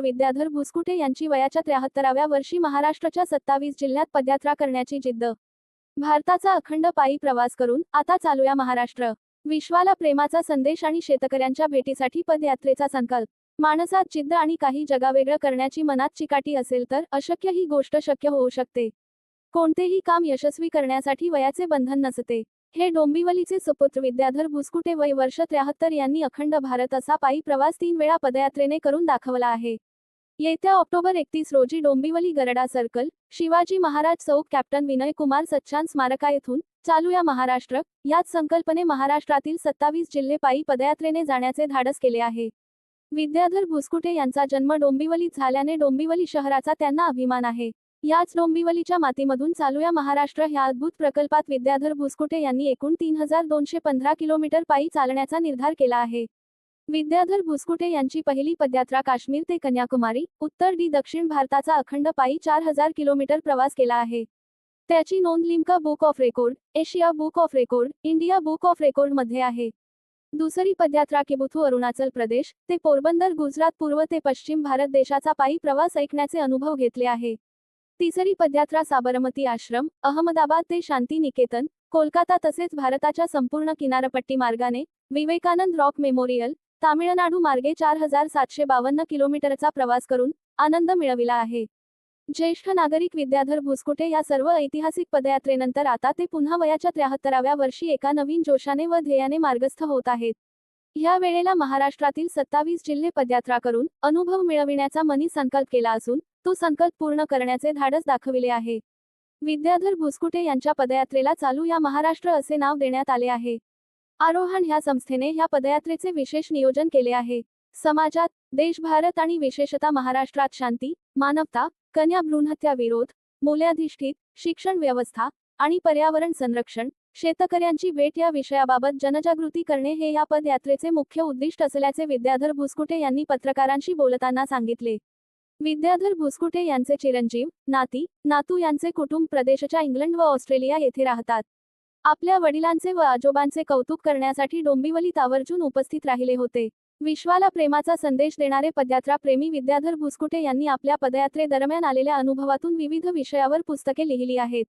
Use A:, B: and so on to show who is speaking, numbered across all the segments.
A: विद्याधर भुसकुटे यांची वयाच्या त्र्याहत्तराव्या वर्षी महाराष्ट्राच्या सत्तावीस जिल्ह्यात पदयात्रा करण्याची जिद्द. भारताचा अखंड पायी प्रवास करून आता चालूया महाराष्ट्र. विश्वाला प्रेमाचा संदेश आणि शेतकऱ्यांच्या भेटीसाठी पदयात्रेचा संकल्प. माणसात जिद्द आणि काही जगावेगळं करण्याची मनात चिकाटी असेल तर अशक्य ही गोष्ट शक्य होऊ शकते. कोणतेही काम यशस्वी करण्यासाठी वयाचे बंधन नसते. हे डोंबिवलीचे सुपुत्र विद्याधर भुसकुटे वय वर्ष त्र्याहत्तर यांनी अखंड भारत असा पायी प्रवास तीन वेळा पदयात्रेने करून दाखवला आहे. येत्या ऑक्टोबर एकतीस रोजी डोंबिवली गरडा सर्कल शिवाजी महाराज चौक कॅप्टन विनय कुमार सच्चान स्मारका येथून चालूया महाराष्ट्र याच संकल्पने महाराष्ट्रातील सत्तावीस जिल्हे पायी पदयात्रेने जाण्याचे धाडस केले आहे. विद्याधर भुसकुटे यांचा जन्म डोंबिवलीत झाल्याने डोंबिवली शहराचा त्यांना अभिमान आहे. याच डोंबिवलीच्या मातीमधून चालूया महाराष्ट्र ह्या अद्भुत प्रकल्पात विद्याधर भुसकुटे यांनी एकूण तीन हजार दोनशे पंधरा किलोमीटर पायी चालण्याचा निर्धार केला आहे. विद्याधर भुसकुटे यांची पहिली पदयात्रा काश्मीर ते कन्याकुमारी उत्तर डी दक्षिण भारताचा अखंड पायी चार हजार किलोमीटर प्रवास केला आहे. त्याची नोंद Limca book of record Asia book of record India book of रेकॉर्डमध्ये आहे. दुसरी पदयात्रा किबुथू अरुणाचल प्रदेश ते पोरबंदर गुजरात पूर्व ते पश्चिम भारत देशाचा पायी प्रवास ऐकण्याचे अनुभव घेतले आहे. तिसरी पदयात्रा साबरमती आश्रम अहमदाबाद ते शांती निकेतन कोलकाता तसेच भारताच्या संपूर्ण किनारपट्टी मार्गाने विवेकानंद रॉक मेमोरियल तामिळनाडू मार्गे चार हजार सातशे बावन्न किलोमीटरचा प्रवास करून आनंद मिळविला आहे. ज्येष्ठ नागरिक विद्याधर भुसकुटे या सर्व ऐतिहासिक पदयात्रेनंतर आता ते पुन्हा वयाच्या त्र्याहत्तराव्या वर्षी एका नवीन जोशाने व ध्येयाने मार्गस्थ होत आहेत. या वेळेला महाराष्ट्रातील सत्तावीस जिल्हे पदयात्रा करून अनुभव मिळविण्याचा मनी संकल्प केला असून तो संकल्प पूर्ण करण्याचे धाडस दाखविले आहे. विद्याधर भुसकुटे यांच्या पदयात्रेला चालू या महाराष्ट्र असे नाव देण्यात आले आहे. आरोहण ह्या संस्थेने ह्या पदयात्रेचे विशेष नियोजन केले आहे. समाजात देश भारत आणि विशेषतः महाराष्ट्रात शांती मानवता कन्या भ्रूणहत्या विरोध मूल्याधिष्ठित शिक्षण व्यवस्था आणि पर्यावरण संरक्षण शेतकऱ्यांची भेट या विषयाबाबत जनजागृती करणे हे या पदयात्रेचे मुख्य उद्दिष्ट असल्याचे विद्याधर भुसकुटे यांनी पत्रकारांशी बोलताना सांगितले. विद्याधर भुसकुटे यांचे चिरंजीव नाती नातू यांचे कुटुंब प्रदेशच्या इंग्लंड व ऑस्ट्रेलिया येथे राहतात. आपल्या वडिलांचे व आजोबांचे कौतुक करण्यासाठी डोंबिवली तावर्जून उपस्थित राहिले होते. विश्वाला प्रेमाचा संदेश देणारे पदयात्रा प्रेमी विद्याधर भुसकुटे यांनी आपल्या पदयात्रेदरम्यान आलेल्या अनुभवातून विविध विषयावर पुस्तके लिहिली आहेत.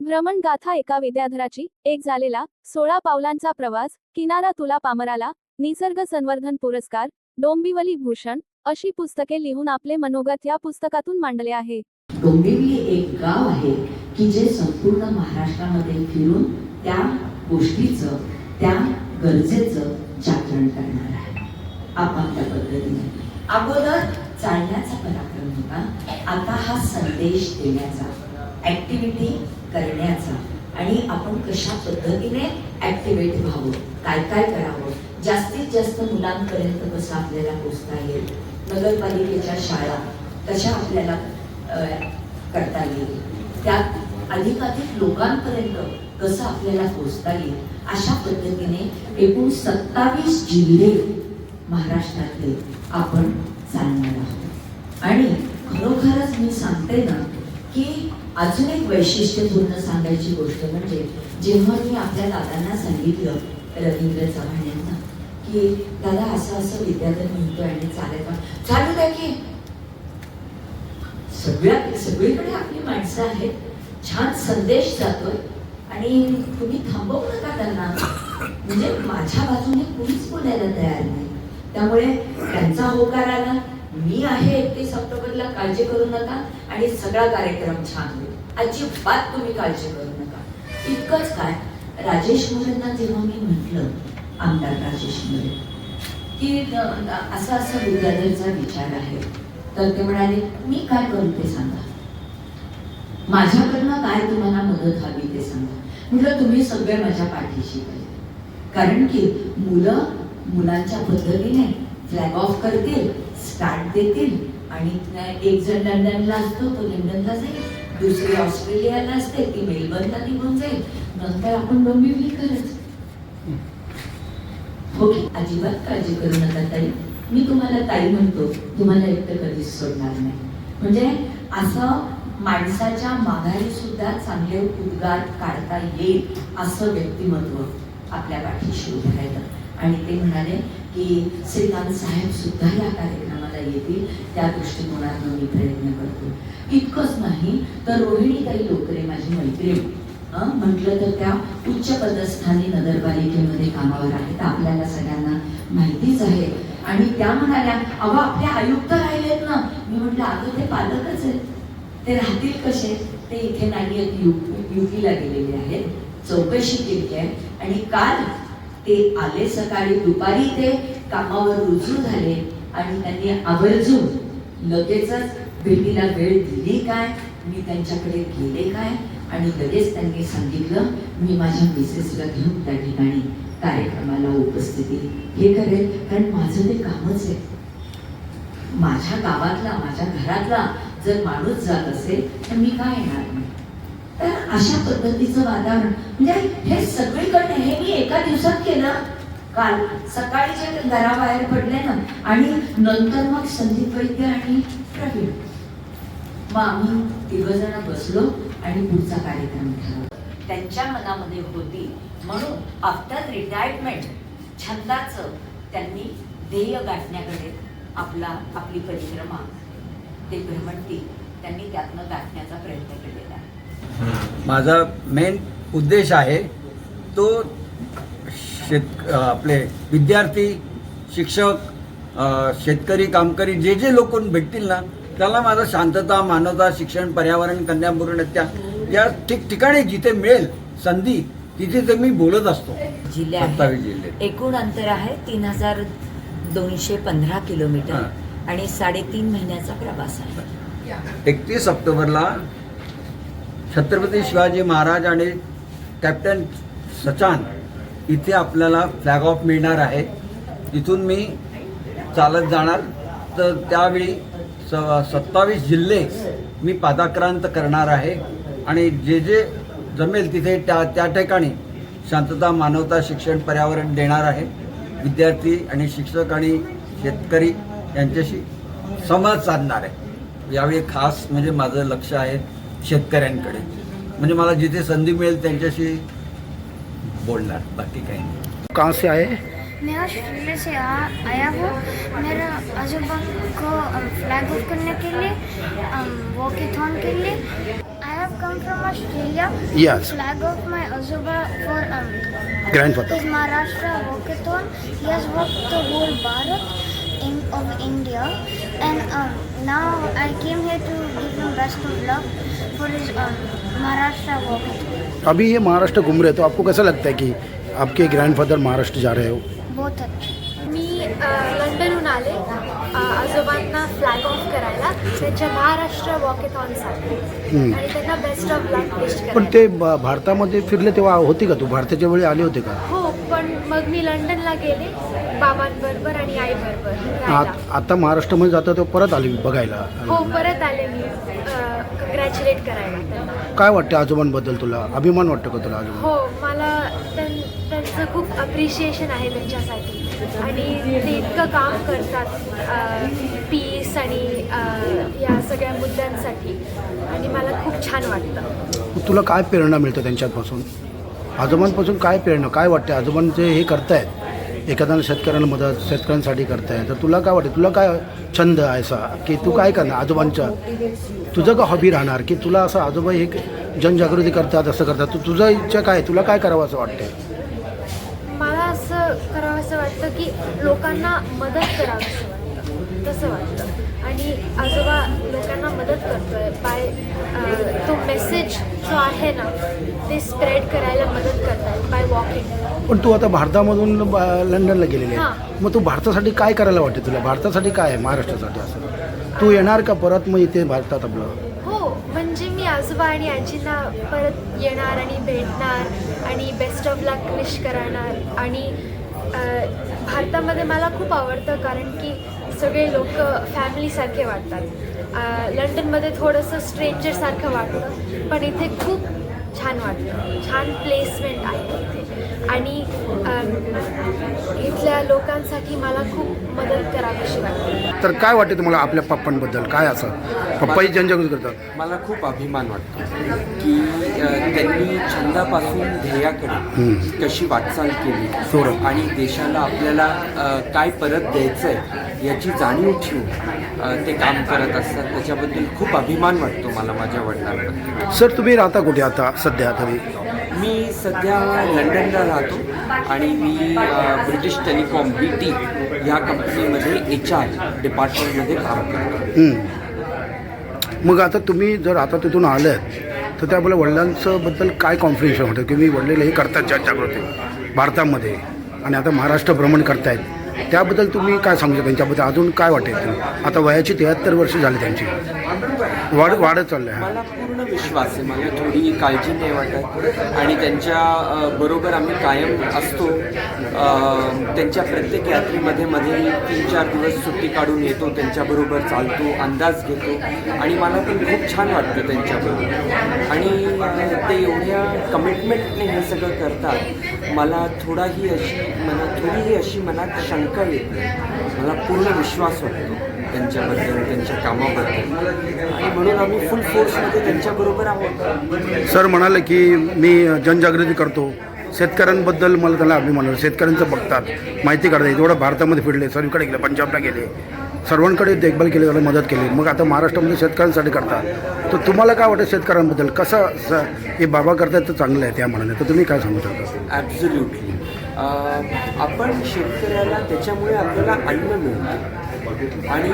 A: भ्रमणगाथा एका विद्याधराची एक झालेला सोळा पावलांचा प्रवास किनारा तुला पामराला निसर्ग संवर्धन पुरस्कार डोंबिवली भूषण अशी पुस्तके लिहून आपले मनोगत या पुस्तकातून मांडले आहे.
B: डोंबिवली एक गाव आहे. की जे संपूर्ण महाराष्ट्रामध्ये फिरून त्या गोष्टीचं त्या गरजेचं जागरण करणार आहे. आपापल्या पद्धतीने. अगोदर चालण्याचा पराक्रम होता. आता हा संदेश देण्याचा ऍक्टिव्हिटी करण्याचा आणि आपण कशा पद्धतीने ऍक्टिव्हेट व्हावं काय काय करावं जास्तीत जास्त मुलांपर्यंत कसं आपल्याला पोचता येईल नगरपालिकेच्या शाळा कशा आपल्याला करता येईल त्यात अधिकाधिक लोकांपर्यंत कसं आपल्याला पोचता येईल अशा पद्धतीने एकूण सत्तावीस जिल्हे महाराष्ट्रातले आपण चालणार आहोत. आणि खरोखरच मी सांगते ना की अजून एक वैशिष्ट्यपूर्ण सांगायची गोष्ट म्हणजे जेव्हा मी आपल्या दादांना सांगितलं रवींद्र चव्हाण यांना की दादा असं असं विद्यार्थी म्हणतोय आणि चालेल चालू द्या की. सगळ्या सगळीकडे आपली माणसं आहेत. छान संदेश जातोय. आणि तुम्ही थांबवू नका त्यांना. म्हणजे माझ्या बाजूने कुणीच बोलायला तयार नाही. त्यामुळे त्यांचा होकार आला. मी आहे एकतीस ऑक्टोबरला काळजी करू नका. आणि सगळा कार्यक्रम छान होईल. अजिबात तुम्ही काळजी करू नका. इतकंच काय राजेश मोरेंना जेव्हा मी म्हटलं आमदार राजेश मोरे की असं असा असा विद्यार्थ्यांचा विचार आहे. तर ते म्हणाले मी काय करू ते सांगा. माझ्याकडनं काय तुम्हाला मदत हवी ते सांगा. म्हटलं तुम्ही सगळे माझ्या पाठीशी पाहिजे कारण की मुलं मुलांच्या पद्धतीने फ्लॅग ऑफ करतील स्टार्ट देतील आणि एक जण लंडनला असतो तो लंडनला जाईल. दुसरी ऑस्ट्रेलियाला असते ती मेलबर्नला निघून जाईल. नंतर आपण डोंबिवली करत. हो की अजिबात काळजी करू नका ताई. मी तुम्हाला ताई म्हणतो तुम्हाला एकटं कधीच सोडणार नाही. म्हणजे असं माणसाच्या माघारी सुद्धा चांगले उद्गार काढता येईल असं व्यक्तिमत्व आपल्या पाठीशी उभं राहिलं. आणि ते म्हणाले की श्रीकांत साहेब सुद्धा या कार्यक्रमाला येतील त्या दृष्टिकोनातून मी प्रयत्न करतो. इतकंच नाही तर रोहिणी काही लोकरे माझी मैत्रीण म्हटलं तर त्या उच्च पदस्थानी नगरपालिकेमध्ये कामावर आहेत. आपल्याला सगळ्यांना माहितीच आहे आणि त्या म्हणाल्या अहो आपले आयुक्त राहिलेत ना. मी म्हटलं अगं ते पालकच आहेत. ते राहतील कसे? ते इथे नाही आहेत. यू युपीला गेलेले आहेत. चौकशी केली आहे. आणि काल ते आले सकाळी दुपारी ते कामावर रुजू झाले आणि त्यांनी आवर्जून लगेचच भेटीला वेळ दिली काय? मी त्यांच्याकडे गेले काय? आणि लगेच त्यांनी सांगितलं मी माझ्या मिसेसला घेऊन त्या ठिकाणी कार्यक्रमाला उपस्थिती? हे करेल कारण माझं ते कामच आहे. माझ्या गावातला माझ्या घरातला जर माणूस जात असेल तर मी काय येणार नाही? तर अशा पद्धतीचं वातावरण म्हणजे हे सगळीकडे हे मी एका दिवसात केलं. काल सकाळी जे घराबाहेर पडले ना आणि नंतर मग संदीप वैद्य आणि प्रवीण. मग आम्ही तिघ जण बसलो आणि पुढचा कार्यक्रम ठरवला. त्यांच्या मनामध्ये होती. म्हणून आफ्टर रिटायरमेंट छंदाचं त्यांनी ध्येय गाठण्याकडे आपला आपली परिक्रमा ते भ्रमंती त्यांनी त्यातनं गाठण्याचा प्रयत्न केलेला आहे.
C: माझा मेन उद्देश आहे तो शेत आपले विद्यार्थी शिक्षक शेतकरी कामकरी जे जे लोक भेटतील ना त्याला माझा शांतता मानवता शिक्षण पर्यावरण कन्यापूर्णत्या या ठिकठिकाणी जिथे मिळेल संधी तिथे ते मी बोलत असतो. सत्तावीस जिल्हे.
D: एकूण अंतर आहे तीन हजार दोनशे पंधरा किलोमीटर. आणि साडेतीन महिन्याचा प्रवास आहे.
C: एकतीस ऑक्टोबरला छत्रपती शिवाजी महाराज आणि कॅप्टन सचान इथे आपल्याला फ्लॅग ऑफ मिळणार आहे. तिथून मी चालत जाणार. तर त्यावेळी स सत्तावीस जिल्हे मी पादाक्रांत करणार आहे. आणि जे जे जमेल तिथे त्या त्या ठिकाणी शांतता मानवता शिक्षण पर्यावरण देणार आहे. विद्यार्थी आणि शिक्षक आणि शेतकरी यांच्याशी संवाद साधणार आहे. यावेळी खास म्हणजे माझं लक्ष आहे शेतकऱ्यांकडे. म्हणजे मला जिथे संधी मिळेल त्यांच्याशी बोलणार बाकी काही नाही.
E: कहाँ से आए
F: मैं ऑस्ट्रेलिया से आ, आया हूँ. मेरा आजोबा को फ्लैग ऑफ करने के लिए वॉकीथॉन के लिए I have come from Australia
E: Yes.
F: Flag off my आजोबा for
E: Grandfather.
F: is Maharashtra walkathon. He has walked the whole Bharat in, of India, and um, now I came here to give him best of luck for his um, Maharashtra walkathon.
E: अभी ये महाराष्ट्र घूम रहे तो आपको कैसा लगता है कि आपके ग्रैंडफादर महाराष्ट्र जा रहे हो
F: बहुत अच्छा
G: अ, लंडनहून आले. आजोबांना फ्लॅग ऑफ करायला. त्यांच्या महाराष्ट्र वॉकेथॉनसाठी. आणि त्यांना बेस्ट ऑफ लक विश
E: पण ते भारतामध्ये फिरले तेव्हा होती का तू? भारताच्या वेळी आले होते का?
G: हो पण मग मी लंडनला गेले बाबांबरोबर आणि आईबरोबर
E: आत- महाराष्ट्रामध्ये जाता तो परत आली बघायला?
G: हो परत आले मी. कंग्रॅच्युलेट करायला.
E: काय वाटतं आजोबांबद्दल तुला? अभिमान वाटतं का तुला
G: हो मला त्यां- त्यांचं खूप अप्रिशिएशन आहे त्यांच्यासाठी. आणि ते इतकं काम करतात पीस आणि या सगळ्या मुद्द्यांसाठी. आणि मला खूप छान वाटतं.
E: तुला काय प्रेरणा मिळतं त्यांच्यापासून? आजोबांपासून काय प्रेरणा काय वाटते? आजोबांचे हे करतायत एखाद्या शेतकऱ्यांना मदत शेतकऱ्यांसाठी करताय तर तुला काय वाटतं? तुला काय छंद आहे असा? की तू काय करणार आजोबांच्या? तुझं का हॉबी राहणार? की तुला असं आजोबा हे जनजागृती करतात असं करतात? तू तुझं इच्छा काय? तुला काय करावं असं वाटतं
G: असं करावं असं वाटतं की लोकांना मदत करावं असं वाटतं. तसं वाटतं. आणि आजोबा लोकांना मदत करतोय. बाय तो मेसेज जो आहे ना ते स्प्रेड करायला मदत करतायत बाय वॉकिंग
E: पण तू आता भारतामधून लंडनला गेलेली आहे. मग तू भारतासाठी काय करायला वाटते तुला? भारतासाठी काय आहे? महाराष्ट्रासाठी असं. तू येणार का परत मग इथे भारतात आपलं?
G: हो म्हणजे मी आजोबा आणि आजींना परत येणार आणि भेटणार आणि बेस्ट ऑफ लक विश करणार आणि भारतामध्ये मला खूप आवडतं कारण की सगळे लोक फॅमिलीसारखे वाटतात. लंडनमध्ये थोडंसं स्ट्रेंजरसारखं वाटतं पण इथे खूप छान वाटतं. छान प्लेसमेंट आहे इथे. आणि इथल्या लोकांसाठी मला खूप मदत करावीशी वाटते.
E: तर काय वाटते तुम्हाला आपल्या पप्पांबद्दल? काय असं? पप्पाही जनजागृती करतात?
H: मला खूप अभिमान वाटतो की अ, त्यांनी छंदापासून ध्येयाकडे कशी वाटचाल केली
E: बरोबर.
H: आणि देशाला आपल्याला अ, काय परत द्यायचं आहे याची जाणीव ठेवून अ, ते काम करत असतात. त्याच्याबद्दल खूप अभिमान वाटतो मला माझ्या वडिलांबद्दल
E: सर तुम्ही राहता कुठे आता सध्या तरी
H: मी सध्या लंडनला राहतो आणि मी अ, ब्रिटिश टेलिकॉम बी टी ह्या कंपनीमध्ये एच आर डिपार्टमेंटमध्ये काम करतो.
E: हं. मग आता तुम्ही जर आता तिथून आलं तर त्या आपल्या वडिलांचं बद्दल काय कॉन्फिडेन्स होतं? की मी वडील हे करतात जनजागृती भारतामध्ये आणि आता महाराष्ट्र भ्रमण करतायत. त्याबद्दल तुम्ही काय सांगू त्यांच्याबद्दल अजून काय वाटेल तुम्ही? आता वयाची तेहत्तर वर्ष झाली त्यांची. वाढ वाढत चाललं आहे
H: मला पूर्ण विश्वास आहे. मला थोडी काळजी नाही वाटत. आणि त्यांच्या बरोबर आम्ही कायम असतो. त्यांच्या प्रत्येक यात्रेमध्ये मध्ये तीन चार दिवस सुट्टी काढून येतो. त्यांच्याबरोबर चालतो अंदाज घेतो. आणि मला ते खूप छान वाटतं त्यांच्याबरोबर. आणि ते एवढ्या कमिटमेंटने हे सगळं करतात. मला थोडाही अशी मला थोडीही अशी मनात शंका येते. मला पूर्ण विश्वास वाटतो त्यांच्याबद्दल त्यांच्या कामाबद्दल. आणि म्हणून आम्ही फुल फोर्समध्ये त्यांच्याबरोबर आहोत.
E: सर म्हणाले की मी जनजागृती करतो. शेतकऱ्यांबद्दल मला त्याला अभिमान शेतकऱ्यांचं बघतात. माहिती काढतात. एवढं भारतामध्ये फिरले. सर्वीकडे गेले. पंजाबला गेले. सर्वांकडे देखभाल केली त्याला मदत केली. मग आता महाराष्ट्रामध्ये शेतकऱ्यांसाठी करता. तर तुम्हाला काय वाटतं शेतकऱ्यांबद्दल? कसं स- हे बाबा करतात तर चांगलं आहे त्या मनाने. तर तुम्ही काय सांगू शकता?
H: ॲब्झोल्युटली आपण शेतकऱ्याला त्याच्यामुळे आपल्याला अन्न मिळतं. आणि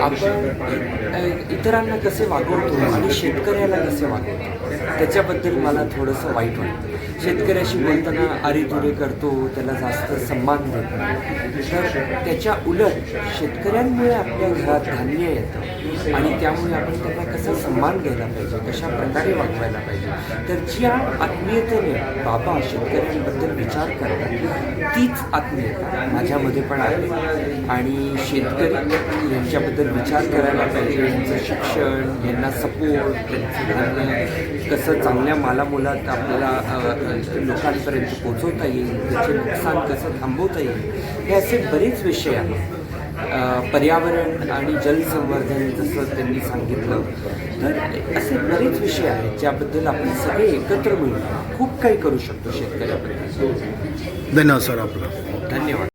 H: आपण इतरांना कसे वागवतो आणि शेतकऱ्याला कसे वागवतो त्याच्याबद्दल मला थोडंसं वाईट वाटतं. शेतकऱ्याशी बोलताना अरेतुरे करतो त्याला जास्त सन्मान देतो. तर त्याच्या उलट शेतकऱ्यांमुळे आपल्या घरात धान्य येतं. आणि त्यामुळे आपण त्यांना कसा सन्मान द्यायला पाहिजे कशा प्रकारे वागवायला पाहिजे तर ज्या आत्मीयतेने बाबा शेतकऱ्यांबद्दल विचार करतात तीच आत्मीयता माझ्यामध्ये पण आहे. आणि शेतकरी यांच्याबद्दल विचार करायला पाहिजे यांचं शिक्षण यांना सपोर्ट त्यांचं कसं चांगल्या मालामुलात आपल्याला लोकांपर्यंत पोचवता येईल त्याचे नुकसान कसं थांबवता येईल हे असे बरेच विषय आहेत. पर्यावरण आणि जलसंवर्धन जसं त्यांनी सांगितलं तर असे बरेच विषय आहेत ज्याबद्दल आपण सगळे एकत्र मिळून खूप काही करू शकतो शेतकऱ्याबद्दल.
E: धन्यवाद सर आपलं.
H: धन्यवाद.